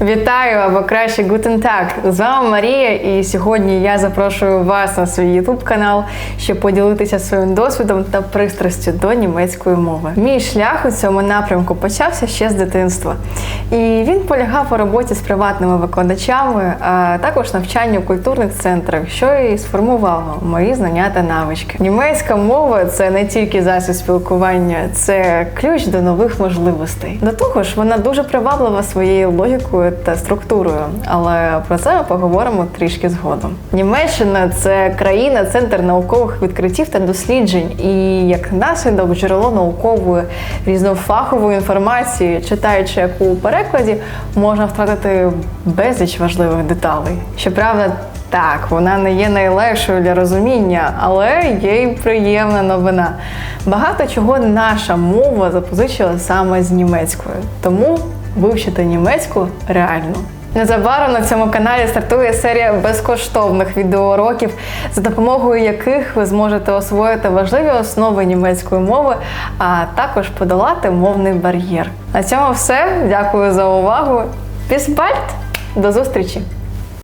Вітаю або краще Guten Tag! З вами Марія, і сьогодні я запрошую вас на свій YouTube канал, щоб поділитися своїм досвідом та пристрастю до німецької мови. Мій шлях у цьому напрямку почався ще з дитинства, і він полягав у роботі з приватними викладачами, а також навчанню культурних центрах, що і сформувало мої знання та навички. Німецька мова це не тільки засіб спілкування, це ключ до нових можливостей. До того ж, вона дуже приваблива своєю логікою та структурою, але про це ми поговоримо трішки згодом. Німеччина це країна, центр наукових відкриттів та досліджень, і як наслідок джерело наукової різнофахової інформації, читаючи яку у перекладі, можна втратити безліч важливих деталей. Щоправда, так, вона не є найлегшою для розуміння, але є й приємна новина. Багато чого наша мова запозичила саме з німецькою, тому вивчити німецьку реально. Незабаром на цьому каналі стартує серія безкоштовних відеоуроків, за допомогою яких ви зможете освоїти важливі основи німецької мови, а також подолати мовний бар'єр. На цьому все. Дякую за увагу. Bis! До зустрічі!